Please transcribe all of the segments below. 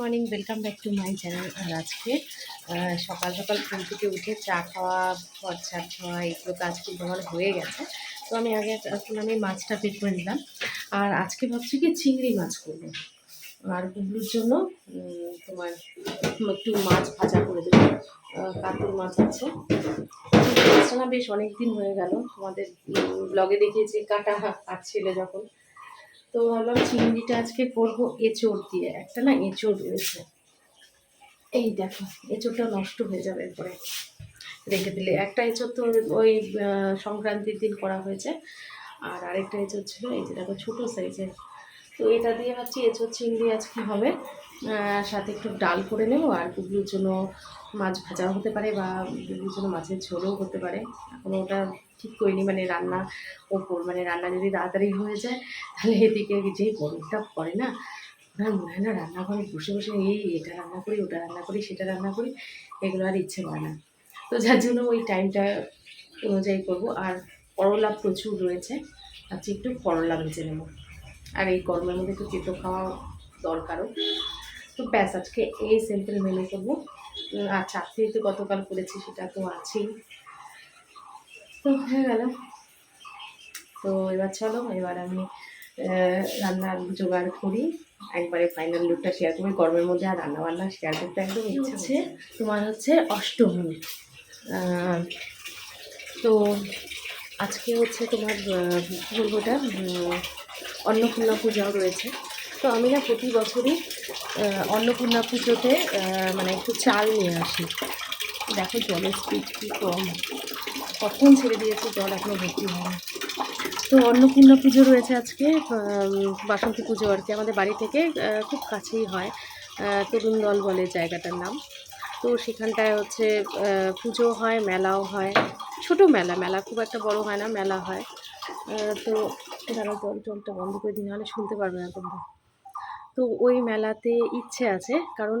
Morning welcome back to my channel আর আজকে সকাল সকাল ঘুম থেকে উঠে চা খাওয়া ছাড় খাওয়া এগুলো কাজ কিন্তু আমার হয়ে গেছে। তো আমি আগে এখন আমি মাছটা বের করে নিলাম। আর আজকে ভাবছি কি চিংড়ি মাছ করব। আর গুগলুর জন্য তোমার একটু মাছ ভাজা করে দেবো। কাতল মাছ আছে। মাছটা না বেশ অনেক দিন হয়ে গেল। তোমাদের ব্লগে দেখিয়েছি কাটা কাটছিল যখন। তো ভাবলাম চিংড়িটা আজকে করব এঁচড় দিয়ে। একটা না এঁচোড় রয়েছে। এই দেখো, এঁচোড়টা নষ্ট হয়ে যাবে এরপরে। রেখে দিলে। একটা এঁচড় তো ওই সংক্রান্তির দিন করা হয়েছে। আর আরেকটা এঁচড় ছিল, এই যে দেখো ছোটো সাইজের। তো এটা দিয়ে ভাবছি এঁচড় চিংড়ি আজকে হবে। সাথে একটু ডাল করে নেব আর গুগলুর জন্য মাছ ভাজাও হতে পারে বা গুগলুর জন্য মাছের ঝোলও হতে পারে। এখন ওটা ঠিক করিনি মানে রান্না ওপর মানে রান্না যদি তাড়াতাড়ি হয়ে যায়, তাহলে এদিকে যে গরমটা পড়ে না আমার মনে হয় না রান্নাঘরে বসে বসে এই এটা রান্না করি, ওটা রান্না করি, সেটা রান্না করি, এগুলো আর ইচ্ছে হয় না। তো যার জন্য ওই টাইমটা অনুযায়ী করব। আর করলা প্রচুর রয়েছে আজকে একটু করলা বেছে নেব। আর এই গরমের মধ্যে একটু তেতো খাওয়া দরকারও। তো ব্যাস আজকে এই সিম্পল মেনু করব। আর চাকরি তো গতকাল করেছি সেটা তো আছেই। তো হয়ে গেল। তো এবার চলো এবার আমি রান্নার জোগাড় করি। একবারে ফাইনাল লুকটা শেয়ার করি গরমের মধ্যে আর রান্না বান্না শেয়ার করতে একদম ইচ্ছে হচ্ছে তোমার হচ্ছে অষ্টমী। তো আজকে হচ্ছে তোমার কী বলব ওটা উম, অন্নপূর্ণা পূজাও রয়েছে। তো আমি না প্রতি বছরই অন্নপূর্ণা পুজোতে মানে একটু চাল নিয়ে আসি। দেখো জলের স্পিড কী কম। কখন ছেড়ে দিয়েছে জল এখনও ভর্তি হয়নি। তো অন্নপূর্ণা পুজো রয়েছে আজকে বাসন্তী পুজো আর কি। আমাদের বাড়ি থেকে খুব কাছেই হয় তরুণ দল বলে জায়গাটার নাম। তো সেখানটায় হচ্ছে পুজো হয়, মেলাও হয়। ছোট মেলা মেলা খুব একটা বড় হয় না, মেলা হয়। তো দাঁড়াও জল জলটা বন্ধ করে দিন নাহলে শুনতে পারবে না তোমরা। তো ওই মেলাতে ইচ্ছে আছে, কারণ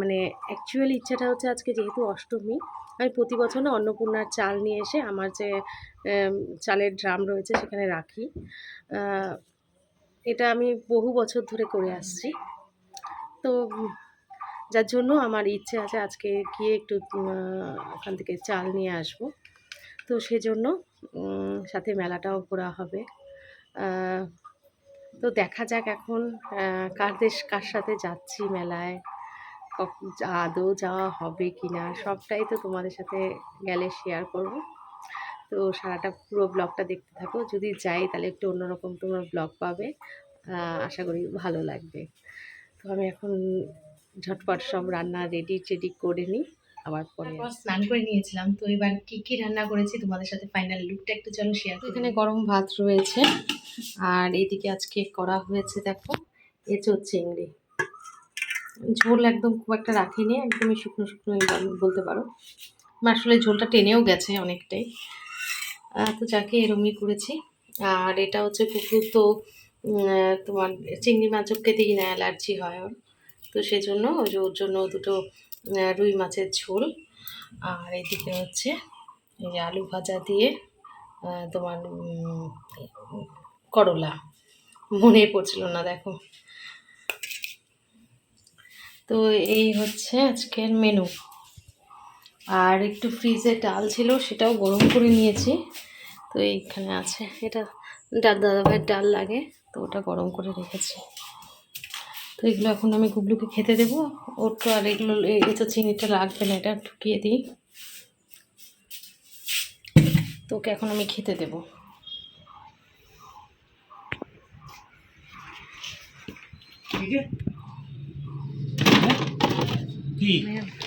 মানে অ্যাকচুয়ালি ইচ্ছাটা হচ্ছে আজকে যেহেতু অষ্টমী, আমি প্রতি বছর না অন্নপূর্ণার চাল নিয়ে এসে আমার যে চালের ড্রাম রয়েছে সেখানে রাখি। এটা আমি বহু বছর ধরে করে আসছি। তো, যার জন্য আমার ইচ্ছে আছে আজকে গিয়ে একটু ওখান থেকে চাল নিয়ে আসব। তো সেজন্য সাথে মেলাটাও ঘোরা হবে। তো দেখা যাক এখন আহ, কার সাথে যাচ্ছি মেলায় আদৌ যাওয়া হবে কি না সবটাই তো তোমাদের সাথে গেলে শেয়ার করব। তো সারাটা পুরো ব্লগটা দেখতে থাকো যদি যাই তাহলে একটু অন্যরকম তোমার ব্লগ পাবে আশা করি ভালো লাগবে। তো আমি এখন ঝটপট সব রান্না রেডি টেডি করে নিই। আবার পরে স্নান করে নিয়েছিলাম। তো এবার কি কি রান্না করেছি তোমাদের সাথে ফাইনাল লুকটা একটু চলো শেয়ার এখানে গরম ভাত রয়েছে। আর এইদিকে আজকে করা হয়েছে দেখো এঁচোর চিংড়ি। ঝোল একদম খুব একটা রাখিনি একদমই শুকনো শুকনো বলতে পারো। আসলে ঝোলটা টেনেও গেছে অনেকটাই। তো যাকে এরমই করেছি। আর এটা হচ্ছে কুকুর তো তোমার চিংড়ি মাছও খেতেই না অ্যালার্জি হয় ওর। তো সেজন্য ওর জন্য দুটো রুই মাছের ঝোল। আর এদিকে হচ্ছে এই যে আলু ভাজা দিয়ে তোমার করলা। মনে পড়ছিল না, দেখো। তো এই হচ্ছে আজকের মেনু আর একটু ফ্রিজে ডাল ছিল, সেটাও গরম করে নিয়েছি। তো এইখানে আছে, এটা দাদা ভাইয়ের ডাল লাগে, তো ওটা গরম করে রেখেছি। তো এগুলো এখন আমি গুবলুকে খেতে দেবো। ওর তো আর এগুলো এটা চিনিটা লাগবে না এটা ঢুকিয়ে দিই। তো ওকে এখন আমি খেতে দেবো।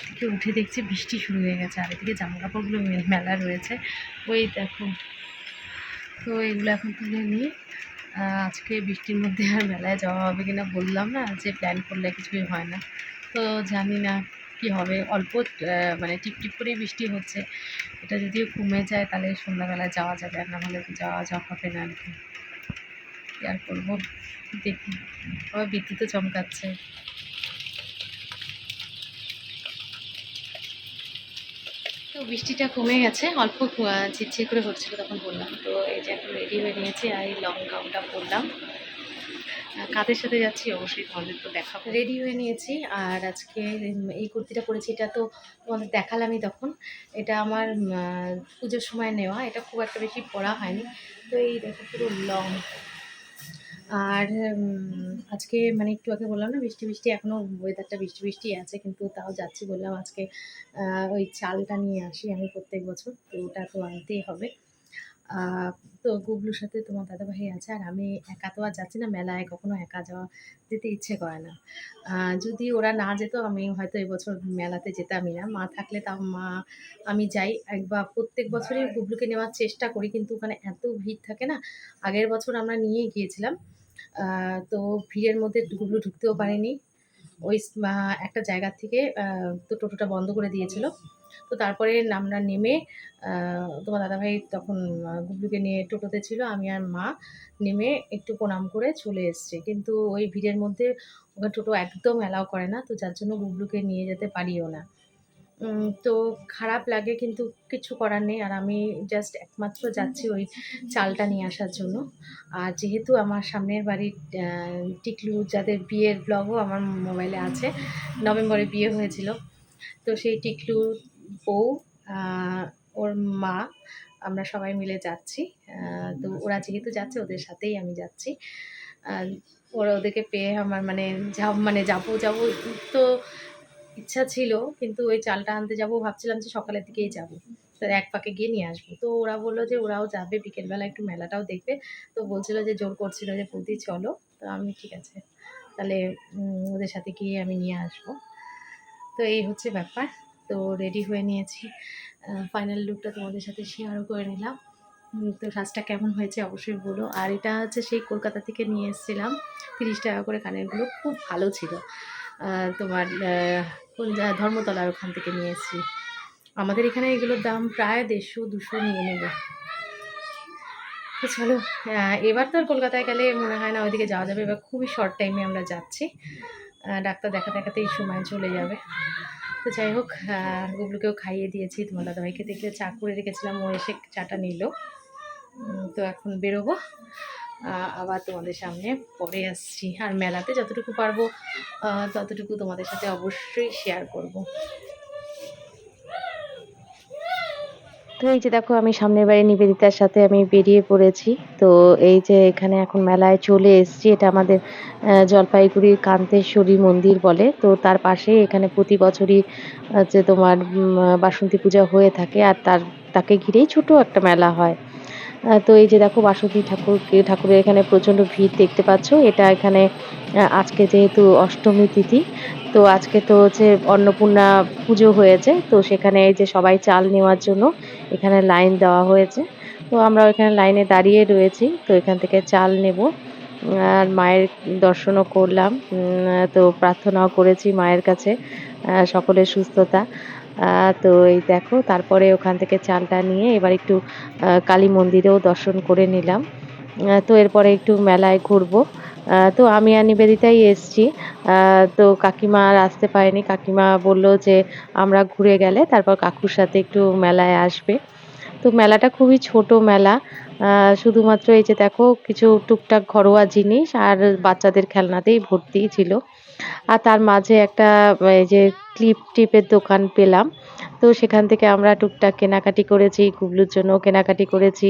থেকে উঠে দেখছি বৃষ্টি শুরু হয়ে গেছে আর এদিকে জামা কাপড়গুলো মেলা রয়েছে। ওই দেখো তো এগুলো এখন তুলে নিয়ে আজকে বৃষ্টির মধ্যে আর মেলায় যাওয়া হবে কিনা বললাম না, যে প্ল্যান করলে কিছুই হয় না। তো জানি না কি হবে, অল্প মানে টিপটিপ করেই বৃষ্টি হচ্ছে। এটা যদিও কমে যায়, তাহলে সন্ধ্যাবেলায় যাওয়া যাবে আর না হলে তো যাওয়া যাওয়া হবে না আর কি। আর করব? দেখি। আবার বিদ্যুৎও চমকাচ্ছে। তো বৃষ্টিটা কমে গেছে, অল্প ঝিরঝির করে হচ্ছিল তখন বললাম। তো এই যে এখন রেডি হয়ে নিয়েছি, আর এই লং গাউনটা পরলাম। কাদের সাথে যাচ্ছি অবশ্যই তোমাদের তো দেখাবো। রেডি হয়ে নিয়েছি, আর আজকে এই কুর্তিটা পরেছি, এটা তো তোমাদের দেখালামই তখন। এটা আমার পুজোর সময় নেওয়া, এটা খুব একটা বেশি পরা হয়নি। তো এই দেখো পুরো লং আর আজকে মানে একটু আগে বললাম না বৃষ্টি বৃষ্টি এখনও ওয়েদারটা বৃষ্টি বৃষ্টি আছে কিন্তু তাও যাচ্ছি বললাম আজকে ওই চালটা নিয়ে আসি আমি প্রত্যেক বছর তো ওটা তো আনতেই হবে। তো গুবলুর সাথে তোমার দাদাভাই আছে আর আমি একা তো আর যাচ্ছি না মেলায় কখনো একা যাওয়া যেতে ইচ্ছে করে না। যদি ওরা না যেত আমি হয়তো এবছর মেলাতে যেতামই না। মা থাকলে তাও মা আমি যাই। একবার প্রত্যেক বছরই গুবলুকে নেওয়ার চেষ্টা করি কিন্তু ওখানে এত ভিড় থাকে না। আগের বছর আমরা নিয়ে গিয়েছিলাম। তো ভিড়ের মধ্যে গুবলু ঢুকতেও পারেনি। ওই একটা জায়গার থেকে তো টোটোটা বন্ধ করে দিয়েছিল। তো তারপরে আমরা নেমে তোমার দাদাভাই তখন গুবলুকে নিয়ে টোটোতে ছিল, আমি আর মা নেমে একটু প্রণাম করে চলে এসছে। কিন্তু ওই ভিড়ের মধ্যে ওখানে টোটো একদম অ্যালাউ করে না, তো যার জন্য গুবলুকে নিয়ে যেতে পারিও না। তো খারাপ লাগে কিন্তু কিছু করার নেই। আর আমি জাস্ট একমাত্র যাচ্ছি ওই চালটা নিয়ে আসার জন্য। আর যেহেতু আমার সামনের বাড়ির টিকলু যাদের বিয়ের ব্লগও আমার মোবাইলে আছে, নভেম্বরে বিয়ে হয়েছিল। তো সেই টিকলুর বউ ওর মা, আমরা সবাই মিলে যাচ্ছি। তো ওরা যেহেতু যাচ্ছে, ওদের সাথেই আমি যাচ্ছি। ওরা ওদেরকে পেয়ে আমার মানে যাব মানে যাব যাব। তো ইচ্ছা ছিল, কিন্তু ওই চালটা আনতে যাব, ভাবছিলাম যে সকালের দিকেই যাব। তার এক পাকে গিয়ে নিয়ে আসব। তো ওরা বলল যে ওরাও যাবে, বিকেলবেলা একটু মেলাটাও দেখবে। তো বলছিল যে জোর করছিল যে প্রতি চলো। তো আমি ঠিক আছে। তাহলে ওদের সাথে গিয়ে আমি নিয়ে আসব। তো এই হচ্ছে ব্যাপার। তো রেডি হয়ে নিয়েছি। ফাইনাল লুকটা তোমাদের সাথে শেয়ারও করে নিলাম। তো সাজটা কেমন হয়েছে অবশ্যই বলো। আর এটা হচ্ছে সেই কলকাতা থেকে নিয়ে এসেছিলাম। তিরিশ টাকা করে কানেরগুলো খুব ভালো ছিল। তোমার কোন ধর্মতলার ওখান থেকে নিয়ে আমাদের এখানে এগুলোর দাম প্রায় দেড়শো, দুশো নিয়ে নেবে। তো চলো এবার তো আর কলকাতায় গেলে মনে হয় না ওইদিকে যাওয়া যাবে। এবার খুবই শর্ট টাইমে আমরা যাচ্ছি। ডাক্তার দেখা দেখাতেই সময় চলে যাবে। তো যাই হোক গুবলুকেও খাইয়ে দিয়েছি, তোমার দাদাভাইকে দেখলে চা করে রেখেছিলাম, ও এসে চাটা নিল। তো এখন বেরোবো। আবার তোমাদের সামনে পরে আসছি। আর মেলাতে যতটুকু পারব ততটুকু তোমাদের সাথে অবশ্যই শেয়ার করব। তো এই যে দেখো, আমি সামনের বাড়ি নিবেদিতার সাথে আমি বেরিয়ে পড়েছি। তো এই যে এখানে এখন মেলায় চলে এসেছি, এটা আমাদের জলপাইগুড়ির কান্তেশ্বরী মন্দির বলে। তো তার পাশেই এখানে প্রতি বছরই হচ্ছে তোমার বাসন্তী পূজা হয়ে থাকে। আর তার, তাকে ঘিরেই ছোট একটা মেলা হয়। তো এই যে দেখো বাসন্তী ঠাকুর ঠাকুরের এখানে প্রচণ্ড ভিড় দেখতে পাচ্ছ। এটা এখানে আজকে যেহেতু অষ্টমী তিথি, তো আজকে তো হচ্ছে অন্নপূর্ণা পুজো হয়েছে। তো সেখানে এই যে সবাই চাল নেওয়ার জন্য এখানে লাইন দেওয়া হয়েছে। তো আমরা এখানে লাইনে দাঁড়িয়ে রয়েছি, তো এখান থেকে চাল নেব। আর মায়ের দর্শনও করলাম। তো প্রার্থনাও করেছি মায়ের কাছে সকলের সুস্থতা। তো এই দেখো, তারপরে ওখান থেকে চালটা নিয়ে এবার একটু কালী মন্দিরেও দর্শন করে নিলাম। তো এরপরে একটু মেলায় ঘুরবো। তো আমি আর নিবেদিতাই এসছি। তো কাকিমা আর আসতে পারেনি। কাকিমা বলল যে আমরা ঘুরে গেলে তারপর কাকুর সাথে একটু মেলায় আসবে। তো মেলাটা খুবই ছোট মেলা। শুধুমাত্র এই যে দেখো, কিছু টুকটাক ঘরোয়া জিনিস আর বাচ্চাদের খেলনাতেই ভর্তি ছিল। আর তার মাঝে একটা এই যে ক্লিপ টিপের দোকান পেলাম। তো সেখান থেকে আমরা টুকটাক কেনাকাটি করেছি গুবলুর জন্য কেনাকাটি করেছি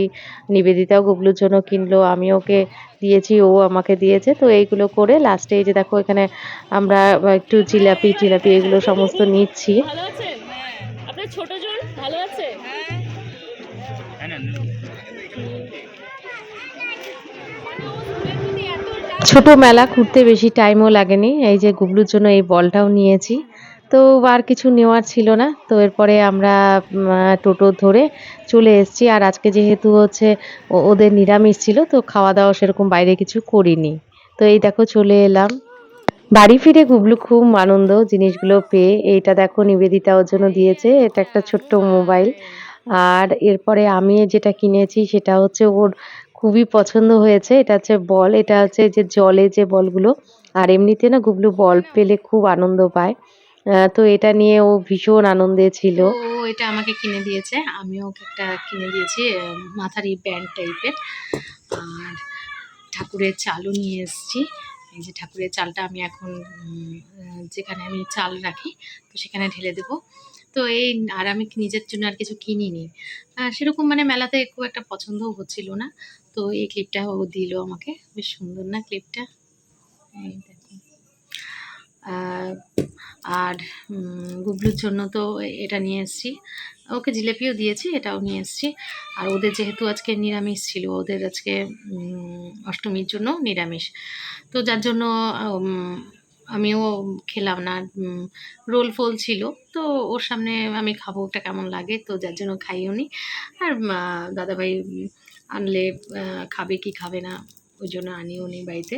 নিবেদিতাও গুবলুর জন্য কিনলো আমি ওকে দিয়েছি ও আমাকে দিয়েছে। তো এইগুলো করে লাস্টে এই যে দেখো এখানে আমরা একটু জিলাপি টিলাপি এগুলো সমস্ত নিচ্ছি। ভালো ছোট জন ভালো আছে? ছোট মেলা ঘুরতে বেশি টাইমও লাগেনি। এই যে গুবলুর জন্য এই বলটাও নিয়েছি। তো আর কিছু নেওয়ার ছিল না। তো এরপরে আমরা টোটো ধরে চলে এসেছি। আর আজকে যেহেতু হচ্ছে ওদের নিরামিষ ছিল, তো খাওয়া দাওয়া সেরকম বাইরে কিছু করিনি। তো এই দেখো চলে এলাম। বাড়ি ফিরে গুবলু খুব আনন্দ জিনিসগুলো পেয়ে। এইটা দেখো নিবেদিতা ওর জন্য দিয়েছে। এটা একটা ছোট্ট মোবাইল। আর এরপরে আমি যেটা কিনেছি সেটা হচ্ছে ওর খুবই পছন্দ হয়েছে। এটা হচ্ছে বল, এটা হচ্ছে যে জলে যে বলগুলো, আর এমনিতে না গুবলু বল পেলে খুব আনন্দ পায়। তো এটা নিয়ে ও ভীষণ আনন্দে ছিল। ও, এটা আমাকে কিনে দিয়েছে। আমিও ওকে একটা কিনে দিয়েছি মাথার এই ব্যান্ড টাইপের আর ঠাকুরের চালও নিয়ে এসেছি। এই যে ঠাকুরের চালটা আমি এখন যেখানে আমি চাল রাখি, তো সেখানে ঢেলে দেবো। তো এই, আর আমি নিজের জন্য আর কিছু কিনিনি। সেরকম মানে মেলাতে খুব একটা পছন্দও হচ্ছিল না। তো এই ক্লিপটা ও দিল আমাকে। বেশ সুন্দর না ক্লিপটা আর গুবলুর জন্য তো এটা নিয়ে এসেছি। ওকে জিলেপিও দিয়েছি, এটাও নিয়ে এসেছি। আর ওদের যেহেতু আজকে নিরামিষ ছিল, ওদের আজকে অষ্টমীর জন্য নিরামিষ। তো যার জন্য আমিও খেলাম না। রোল ফোল ছিল, তো ওর সামনে আমি খাব, ওটা কেমন লাগে, তো যার জন্য খাইও নি আর দাদাভাই আনলে খাবে কি খাবে না, ওই জন্য আনিও নি বাড়িতে।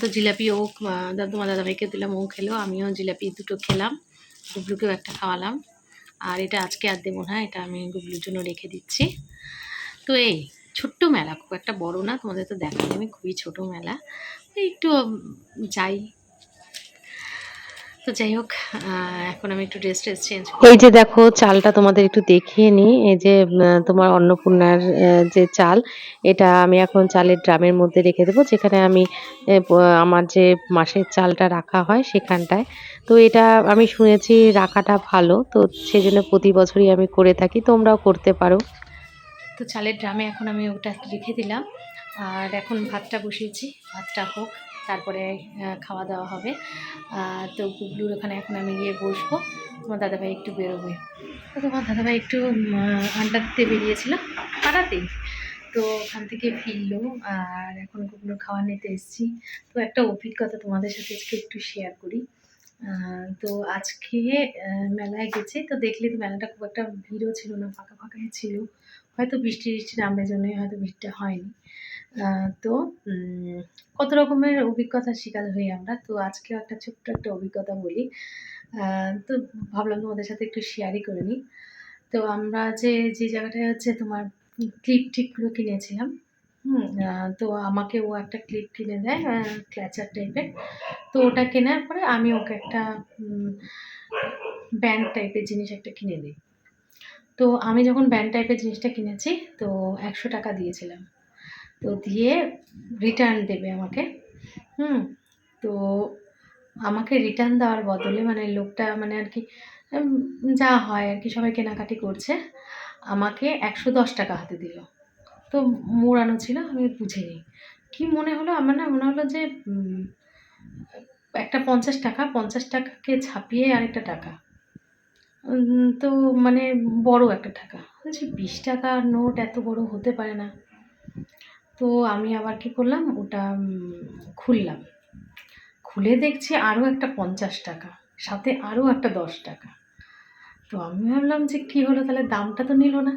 তো জিলাপি ও তোমার দাদাভাইকে দিলাম, ও খেলো, আমিও জিলাপি দুটো খেলাম, গুবলুকেও একটা খাওয়ালাম। আর এটা আজকে আর দেবো না, এটা আমি গুবলুর জন্য রেখে দিচ্ছি। তো এই ছোট্ট মেলা, খুব একটা বড় না, তোমাদের তো দেখাই, আমি খুবই ছোট মেলা। একটু যাই তো যাই হোক এখন আমি একটু ড্রেস ট্রেস চেঞ্জ এই যে দেখো চালটা তোমাদের একটু দেখিয়ে নিই। এই যে তোমার অন্নপূর্ণার যে চাল এটা আমি এখন চালের ড্রামের মধ্যে রেখে দেবো যেখানে আমি আমার যে মাসের চালটা রাখা হয় সেখানটায়। তো এটা আমি শুনেছি রাখাটা ভালো তো সেই জন্য প্রতি বছরই আমি করে থাকি তোমরাও করতে পারো। তো চালের ড্রামে এখন আমি ওটা রেখে দিলাম। আর এখন ভাতটা বসিয়েছি ভাতটা হোক। তারপরে খাওয়া দাওয়া হবে। তো গুবলুর ওখানে এখন আমি গিয়ে বসবো। তোমার দাদাভাই একটু বেরোবে। তো তোমার দাদাভাই একটু আড্ডা দিতে বেরিয়েছিল পাড়াতেই। তো ওখান থেকে ফিরলো আর এখন গুবলুর খাওয়া নিতে এসেছি। তো একটা অভিজ্ঞতা তোমাদের সাথে আজকে একটু শেয়ার করি। তো আজকে মেলায় গেছি। তো দেখলে তো মেলাটা খুব একটা ভিড়ও ছিল না ফাঁকা ফাঁকাই ছিল। হয়তো বৃষ্টি বৃষ্টি নামের জন্যই হয়তো বৃষ্টিটা হয়নি। তো কত রকমের অভিজ্ঞতা শিকার হই আমরা? তো আজকেও একটা ছোট্ট একটা অভিজ্ঞতা বলি। তো ভাবলাম তোমাদের সাথে একটু শেয়ারই করে নিই। তো আমরা যে যে জায়গাটায় হচ্ছে তোমার ক্লিপ টিপগুলো কিনেছিলাম, হুম তো আমাকে ও একটা ক্লিপ কিনে দেয় ক্ল্যাচার টাইপের তো ওটা কেনার পরে আমি ওকে একটা ব্যান্ড টাইপের জিনিস একটা কিনে দিই। তো আমি যখন ব্যান্ড টাইপের জিনিসটা কিনেছি, তো একশো টাকা দিয়েছিলাম। তো দিয়ে রিটার্ন দেবে আমাকে। হুম? তো আমাকে রিটার্ন দেওয়ার বদলে মানে লোকটা মানে আর কি যা হয় আর কি সবাই কেনাকাটি করছে, আমাকে একশো দশ টাকা হাতে দিল। তো মোড়ানো ছিল, আমি বুঝিনি। কি মনে হলো, আমার না মনে হলো যে একটা পঞ্চাশ টাকা, পঞ্চাশ টাকাকে ছাপিয়ে আরেকটা টাকা। তো মানে বড় একটা টাকা। বলছি, বিশ টাকার নোট এত বড় হতে পারে না। তো আমি আবার কি করলাম, ওটা খুললাম। খুলে দেখছি আরও একটা পঞ্চাশ টাকা, সাথে আরও একটা দশ টাকা। তো আমি ভাবলাম যে কী হলো, তাহলে দামটা তো নিল না।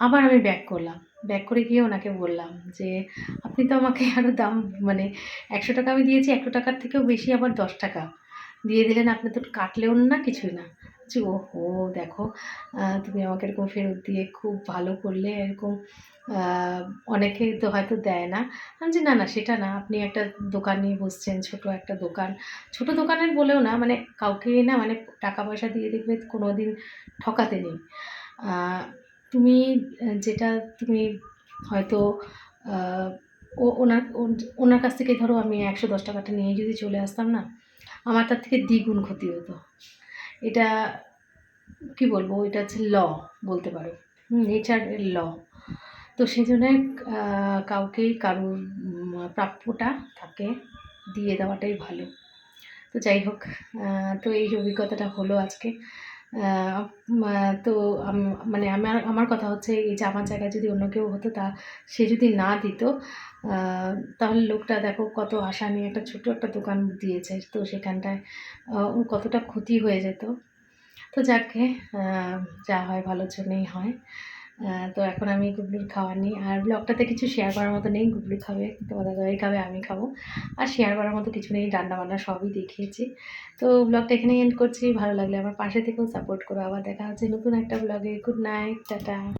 আবার আমি ব্যাক করলাম। ব্যাক করে গিয়ে ওনাকে বললাম যে, আপনি তো আমাকে আরও দাম মানে একশো টাকা আমি দিয়েছি, একশো টাকার থেকেও বেশি আবার দশ টাকা। দিয়ে দিলেন, আপনি তো কাটলেও না, কিছুই না। বলছি ও হো দেখো তুমি আমাকে এরকম ফেরত দিয়ে খুব ভালো করলে এরকম আহ, অনেকে তো হয়তো দেয় না। আমি যে না না সেটা না। আপনি একটা দোকান নিয়ে বসছেন ছোট একটা দোকান। ছোট দোকানের বলেও না মানে কাউকে না মানে টাকা পয়সা দিয়ে দেখবে কোনো দিন ঠকাতে নেই। তুমি যেটা তুমি হয়তো ও ওনার ওন- ওনার কাছ থেকে ধরো আমি একশো দশ টাকাটা নিয়ে যদি চলে আসতাম না আমার তার থেকে দ্বিগুণ ক্ষতি হতো। এটা, কি বলব, এটা হচ্ছে ল বলতে পারো। নেচারের ল। তো সেই জন্য কাউকেই কারোর প্রাপ্যটা তাকে দিয়ে দেওয়াটাই ভালো। তো যাই হোক তো এই অভিজ্ঞতাটা হলো আজকে। তো মানে আমার আমার কথা হচ্ছে এই যে আমার জায়গায় যদি অন্য কেউ হতো তা, সে যদি না দিত তাহলে লোকটা দেখো কত আশা নিয়ে একটা ছোট একটা দোকান দিয়েছে। তো সেখানটায় কতটা ক্ষতি হয়ে যেত। তো যাকে যা হয় ভালোর জন্যই হয়। তো এখন আমি গুবলুর খাওয়া নিই। আর ব্লগটাতে কিছু শেয়ার করার মতো নেই, গুবলু খাবে তোমার দাদাই খাবে, আমি খাব। আর শেয়ার করার মতো কিছু নেই, রান্নাবান্না সবই দেখিয়েছি। তো ব্লগটা এখানেই এন্ড করছি। ভালো লাগলে আমার পাশে থেকেও সাপোর্ট করো। আবার দেখা হচ্ছে নতুন একটা ব্লগে। Good night tata.